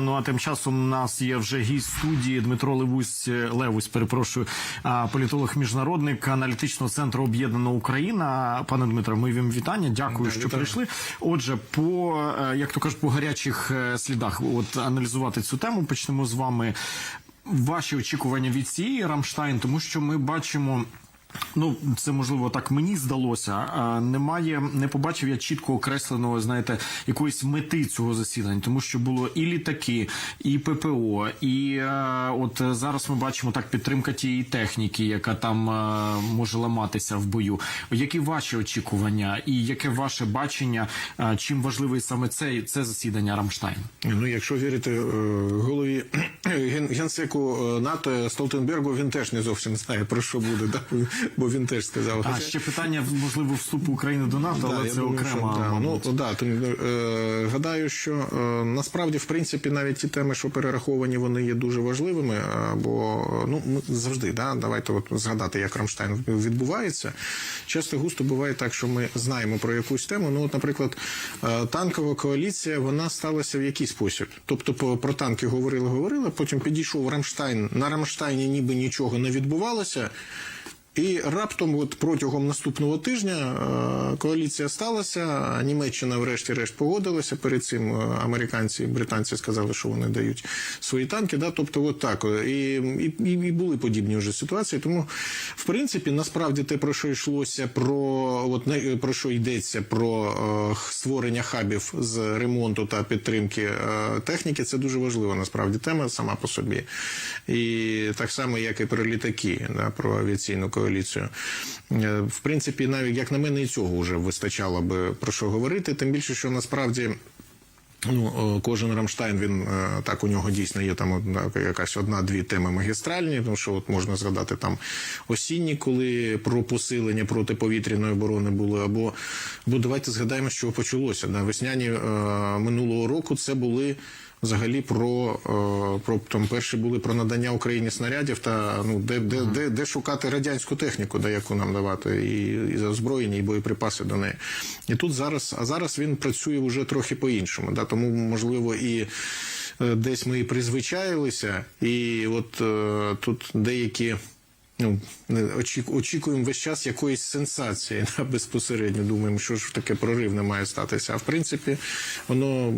Ну а тим часом у нас є вже гість студії Дмитро Левусь Левусь, перепрошую, політолог міжнародник аналітичного центру Об'єднана Україна. Пане Дмитро, ми вам вітання. Дякую, Да, що вітаю. прийшли. Отже, по е, як то кажуть, по гарячих е, слідах, от аналізувати цю тему почнемо з вами. Ваші очікування від цієї Рамштайн, тому що ми бачимо. Ну, це можливо так мені здалося. А, немає, не побачив я чітко окресленого, знаєте, якоїсь мети цього засідання, тому що було і літаки, і ППО, і е, от зараз ми бачимо так підтримка тієї техніки, яка там е, може ламатися в бою. Які ваші очікування, і яке ваше бачення? е, чим важливий саме цей це засідання Рамштайн? Ну, якщо вірити е, голові ген, генсеку е, НАТО Столтенбергу, він теж не зовсім знає про що буде, да? Бо він теж сказав. А ще питання можливо вступу України до НАТО, але Да, це думаю, окрема. що, да. Ну да, тим, е, гадаю, що е, насправді, в принципі, навіть ті теми, що перераховані, вони є дуже важливими. е, Бо ну ми завжди, да, давайте от згадати, як Рамштайн відбувається. Часто густо буває так, що ми знаємо про якусь тему. Ну, от, наприклад, е, танкова коаліція, вона сталася в який спосіб. Тобто, про танки говорили, говорили. Потім підійшов Рамштайн. На Рамштайні ніби нічого не відбувалося. І раптом, от протягом наступного тижня, е, коаліція сталася. Німеччина, врешті-решт, погодилася. Перед цим е, американці і британці сказали, що вони дають свої танки. Да? Тобто, от так. І, і, і були подібні вже ситуації. Тому, в принципі, насправді те, про що йшлося, про от про що йдеться, про е, створення хабів з ремонту та підтримки е, техніки, це дуже важлива насправді тема сама по собі. І так само, як і про літаки, да, про авіаційну коаліцію. Е, В принципі, навіть як на мене, і цього вже вистачало би про що говорити. Тим більше, що насправді. Ну, е, кожен Рамштайн, він е, так у нього дійсно є там одна якась одна-дві теми магістральні, тому що от можна згадати там осінні, коли про посилення протиповітряної оборони були, або, або давайте згадаємо, чого почалося. Да, весняні минулого року це були. Взагалі про, е, про там перші були про надання Україні снарядів та ну де, де, де, де шукати радянську техніку, де яку нам давати, і, і озброєння, і боєприпаси до неї. І тут зараз, а зараз він працює вже трохи по-іншому. Да? Тому можливо і е, десь ми і призвичаїлися, і от е, тут деякі. Ну, очік- очікуємо весь час якоїсь сенсації да, безпосередньо. Думаємо, що ж таке прорив не має статися. А в принципі, воно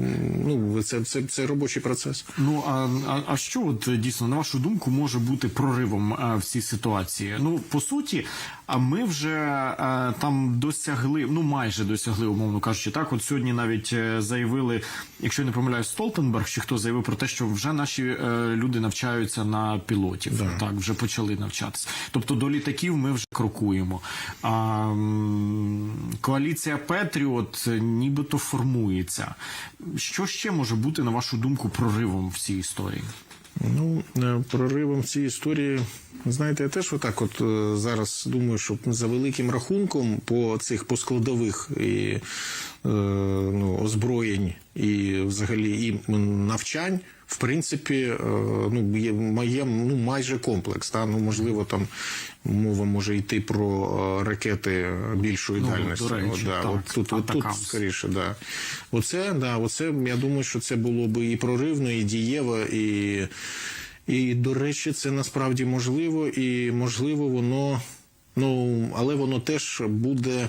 ну це, це, це робочий процес. Ну а, а, а що от е, дійсно на вашу думку може бути проривом е, в цій ситуації? Ну по суті, а ми вже е, там досягли, ну майже досягли, умовно кажучи, так. От сьогодні навіть е, заявили, якщо я не помиляюсь, Столтенберг чи хто заявив про те, що вже наші е, люди навчаються на пілотів, так вже почали навчатися. Тобто до літаків ми вже крокуємо. А, коаліція Петріот нібито формується. Що ще може бути, на вашу думку, проривом в цій історії? Ну, е, проривом в цій історії, знаєте, я теж отак, от е, зараз думаю, що за великим рахунком по цих по складових і е, ну, озброєнь, і взагалі і навчань, в принципі, е, ну, є, має ну, майже комплекс. Та? Ну, можливо, там мова може йти про ракети більшої Ну, дальності. речі, От, да, так, от тут, от тут скоріше, да. Оце, да, оце, я думаю, що це було би і проривно, і дієво, і, і до речі, це насправді можливо, і можливо, воно, ну, але воно теж буде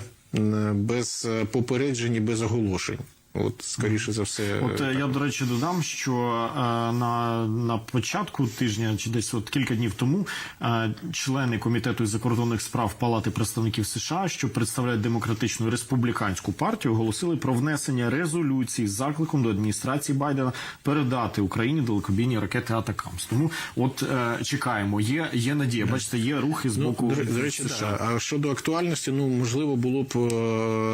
без е, попереджень і без оголошень. От, скоріше за все, От е, так. я до речі додам, що е, на, на початку тижня чи десь от кілька днів тому е, члени комітету із закордонних справ Палати представників США, що представляють демократичну республіканську партію, оголосили про внесення резолюції з закликом до адміністрації Байдена передати Україні далекобійні ракети Атакамс. Тому от е, чекаємо. Є є надія. Бачите, є рухи з боку Ну, до, речі, США. да. А щодо актуальності, ну можливо, було б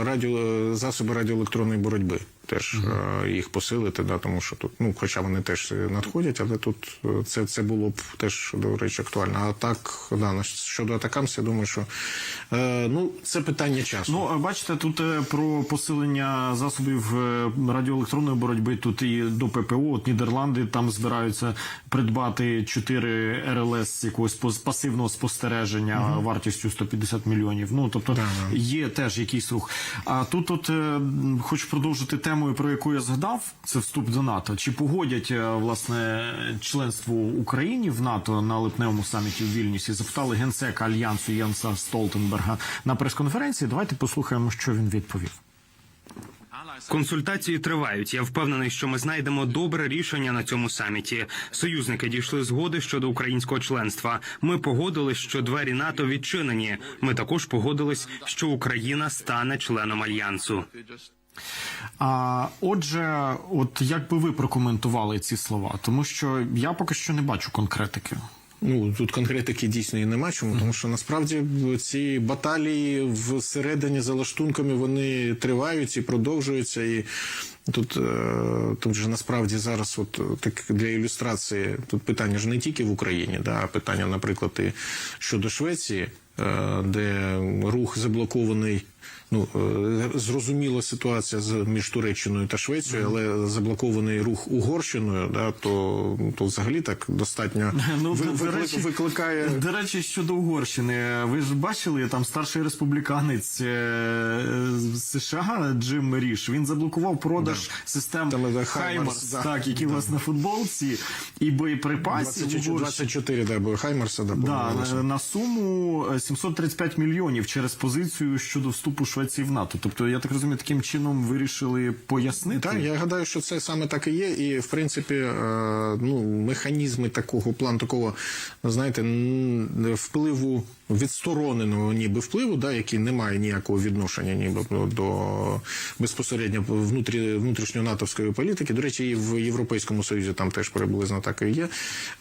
радіо засоби радіоелектронної боротьби. Теж е, їх посилити, да, тому що тут, ну, хоча вони теж надходять, але тут е, це, це було б теж, до речі, актуально. А так, да, щодо атакамс, я думаю, що е, ну, це питання часу. Ну, бачите, тут е, про посилення засобів радіоелектронної боротьби. Тут і до ППО, от Нідерланди там збираються придбати 4 РЛС якогось пасивного спостереження вартістю 150 мільйонів. Ну тобто є теж якийсь рух. А тут, от е, хочу продовжити тему темою, про яку я згадав, це вступ до НАТО. Чи погодять е, власне членство Україні в НАТО на липневому саміті в Вільнюсі? Запитали генсека альянсу Єнса Столтенберга на прес-конференції. Давайте послухаємо, що він відповів. Консультації тривають. Я впевнений, що ми знайдемо добре рішення на цьому саміті. Союзники дійшли згоди щодо українського членства. Ми погодились, що двері НАТО відчинені. Ми також погодились, що Україна стане членом альянсу. А отже, от як би ви прокоментували ці слова? Тому що я поки що не бачу конкретики. Ну тут конкретики дійсно і нема чому, тому що насправді ці баталії всередині за лаштунками вони тривають і продовжуються. І тут, е, тут же насправді зараз, от так для ілюстрації, тут питання ж не тільки в Україні, да, а питання, наприклад, і щодо Швеції, е, де рух заблокований. Ну е, зрозуміла ситуація з між Туреччиною та Швецією, але заблокований рух Угорщиною, да то то взагалі так достатньо Ну, ви- до- речі, викликає. До речі, щодо Угорщини, ви ж бачили там старший республіканець е, США Джим Ріш. Він заблокував продаж систем Там, да, Хаймарс, да. так, які у вас на футболці, і боєприпасів. 24, в 24 да, бо Хаймарса, да, Да, на- суму е, 735 мільйонів через позицію щодо вступу Швеції в НАТО. Тобто, я так розумію, таким чином вирішили пояснити. Так, я гадаю, що це саме так і є. І в принципі, е, ну механізми такого плану, такого знаєте, впливу відстороненого, ніби впливу, да, який не має ніякого відношення, ніби до безпосередньо внутрі, внутрішньої натовської політики. До речі, і в Європейському Союзі там теж приблизно так і є.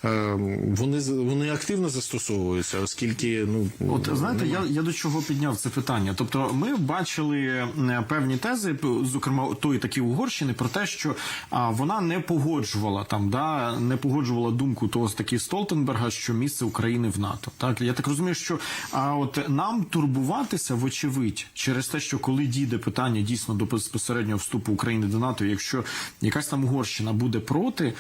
Е, Вони вони активно застосовуються, оскільки ну От знаєте, я, я до чого підняв це питання. Тобто, ми бачили е, певні тези, зокрема тої такі Угорщини, про те, що вона не погоджувала там, да не погоджувала думку того ж таки Столтенберга, що місце України в НАТО. Так я так розумію, що а от нам турбуватися, вочевидь, через те, що коли дійде питання дійсно до безпосереднього вступу України до НАТО, якщо якась там Угорщина буде проти.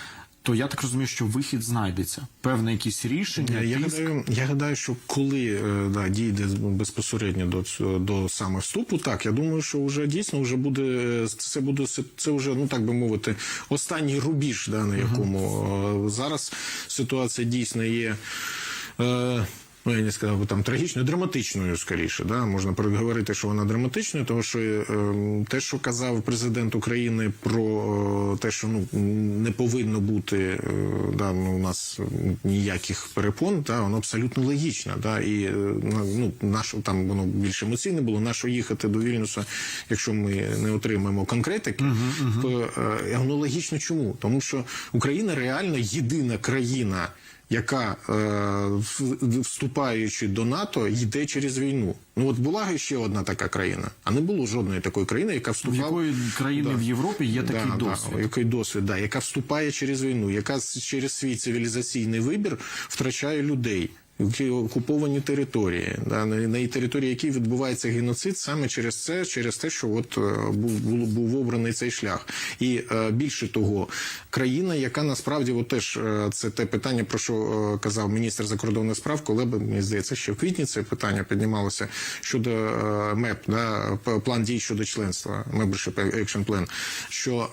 То я так розумію, що вихід знайдеться, певне якісь рішення. Я тиск. гадаю, я гадаю, що коли е, да, дійде безпосередньо до цього- до саме вступу, так я думаю, що вже дійсно вже буде е, це буде це вже ну так би мовити останній рубіж, да, на якому е, зараз ситуація дійсно є. Е, Ну, я не сказав би там трагічною, драматичною скоріше. Да? Можна говорити, що вона драматичною, тому що е, те, що казав президент України про е, те, що ну не повинно бути е, да, ну, у нас ніяких перепон, да, воно абсолютно логічно. Да? І е, ну, наше там воно більш емоційне було. Нащо їхати до Вільнюса, якщо ми не отримаємо конкретики, то е, воно логічно чому? Тому що Україна реально єдина країна яка е, вступаючи до НАТО, йде через війну. Ну от була ще одна така країна, а не було жодної такої країни, яка В якої країни в Європі є такий да, досвід. Да, який досвід, да, яка вступає через війну, яка через свій цивілізаційний вибір втрачає людей. Які Окуповані території, да, на, території, які відбувається геноцид саме через це, через те, що от е, був, був, був обраний цей шлях. І е, більше того, країна, яка насправді от теж е, це те питання, про що казав міністр закордонних справ, коли б мені здається, ще в квітні це питання піднімалося щодо МЕП, да, план дій щодо членства, Membership Action Plan, що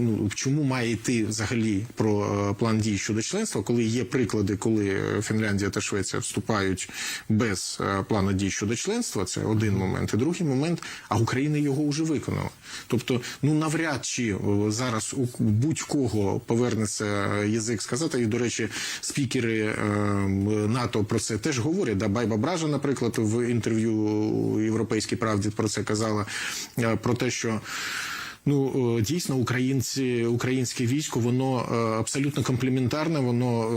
ну, чому має йти взагалі про план дій щодо членства, коли є приклади, коли Фінляндія та Швеція вступають без е, плану дій щодо членства, це один момент. І другий момент, а Україна його вже виконала. Тобто, ну навряд чи зараз у будь-кого повернеться язик сказати. І, до речі, спікери е, НАТО про це теж говорять. Да, Байба Бража, наприклад, в інтерв'ю Європейській правді про це казала е, про те, що. Ну дійсно, українці, українське військо, воно е, абсолютно комплементарне, воно е,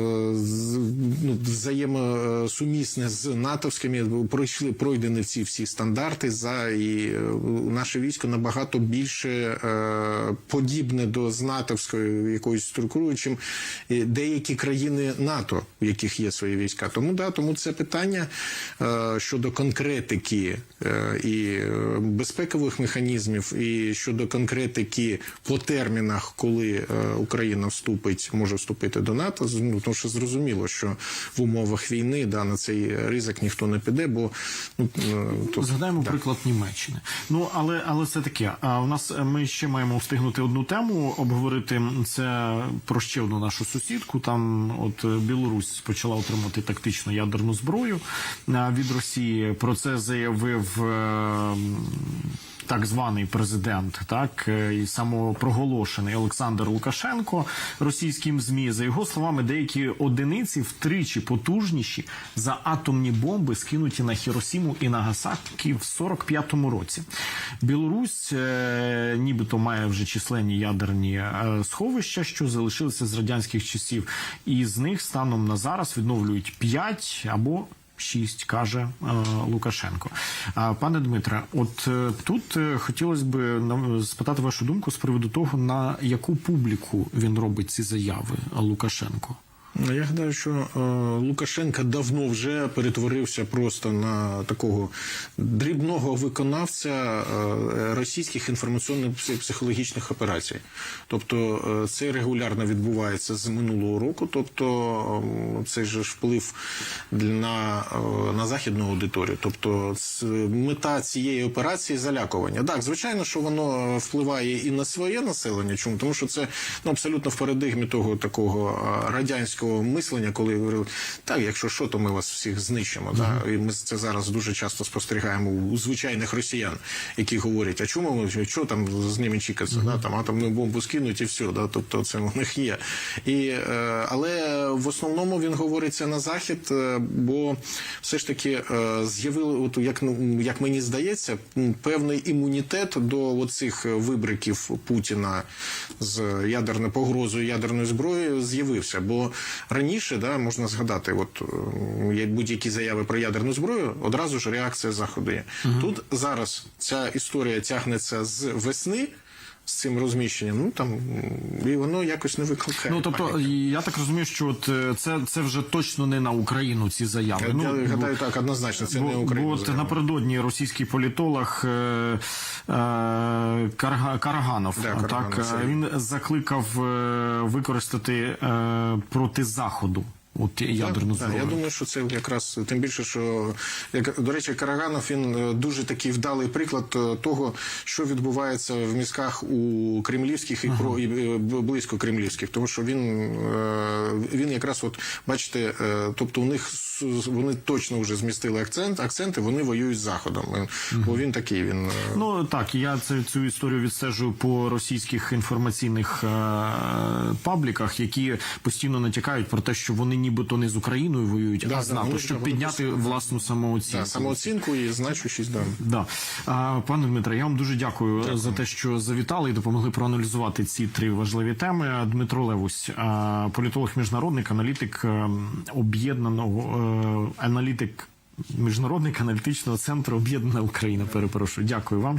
ну, взаємосумісне з натовськими. Пройшли пройдені ці всі стандарти. За і е, наше військо набагато більше е, подібне до з натовської якоїсь структури, чим е, деякі країни НАТО, у яких є свої війська. Тому да, тому це питання е, щодо конкретики е, і е, безпекових механізмів, і щодо конкретики конкретики по термінах, коли е, Україна вступить, може вступити до НАТО. Ну тому що зрозуміло, що в умовах війни да на цей ризик ніхто не піде, бо ну е, то Згадаємо приклад Німеччини. Ну але але це таке. А у нас е, ми ще маємо встигнути одну тему обговорити. Це про ще одну нашу сусідку. Там от Білорусь почала отримати тактичну ядерну зброю від Росії. Про це заявив. Так званий президент, так е, і самопроголошений Олександр Лукашенко російським змі за його словами, деякі одиниці втричі потужніші за атомні бомби, скинуті на Хіросіму і Нагасакі в 45-му році. Білорусь, е, нібито має вже численні ядерні е, сховища, що залишилися з радянських часів, і з них станом на зараз відновлюють 5 або Шість каже е, Лукашенко. А пане Дмитре, от е, тут е, хотілося б спитати вашу думку з приводу того, на яку публіку він робить ці заяви Лукашенко. Ну, Я гадаю, що е, Лукашенка давно вже перетворився просто на такого дрібного виконавця е, російських інформаційно-психологічних операцій. Тобто е, це регулярно відбувається з минулого року. Тобто е, цей ж вплив на, на західну аудиторію. Тобто мета цієї операції залякування. Так, звичайно, що воно впливає і на своє населення. Чому? Тому що це ну, абсолютно в парадигмі того такого а, радянського мислення, коли говорили, так, якщо що, то ми вас всіх знищимо. Да? І ми це зараз дуже часто спостерігаємо у звичайних росіян, які говорять, а чому ми що там з ними чекатися? Да? Там атомну бомбу скинуть і все. Да? Тобто це у них є. І, е, але в основному він говориться на захід, е, бо все ж таки е, з'явили, от як, ну, як мені здається, певний імунітет до оцих вибриків Путіна з ядерною погрозою ядерної зброї з'явився. Бо раніше да, можна згадати, от е, будь-які заяви про ядерну зброю, одразу ж реакція заходу є. Тут зараз ця історія тягнеться з весни. З цим розміщенням, ну там і воно якось не викликає. Ну тобто, паніки. я так розумію, що от е, це, це вже точно не на Україну ці заяви. Я ну, гадаю, так, однозначно, це бо, не Україна. Бо от заява. напередодні російський політолог е, е, Карга, Караганов, Да, так е, він закликав е, використати е, проти заходу. От ядерну Так, зброю. я думаю, що це якраз тим більше, що як до речі, Караганов він е, дуже такий вдалий приклад е, того, що відбувається в мізках у кремлівських і про і е, близько кремлівських, тому що він, він якраз, от бачите, тобто у них вони точно вже змістили акцент, акценти, вони воюють з заходом. Бо він такий, він Ну так, я це цю історію відстежую по російських інформаційних пабліках, які постійно натякають про те, що вони нібито не з Україною воюють, Да, а з НАТО, вони- щоб підняти власну самооцінку. да, самооцінку і значущість. Да. Да. А, пане Дмитре, я вам дуже дякую, за те, що завітали і допомогли проаналізувати ці три важливі теми. Дмитро Левусь, політолог, міжнародник, аналітик ем, об'єднаного е, аналітик міжнародник аналітичного центру Об'єднана Україна. Перепрошую. Дякую вам.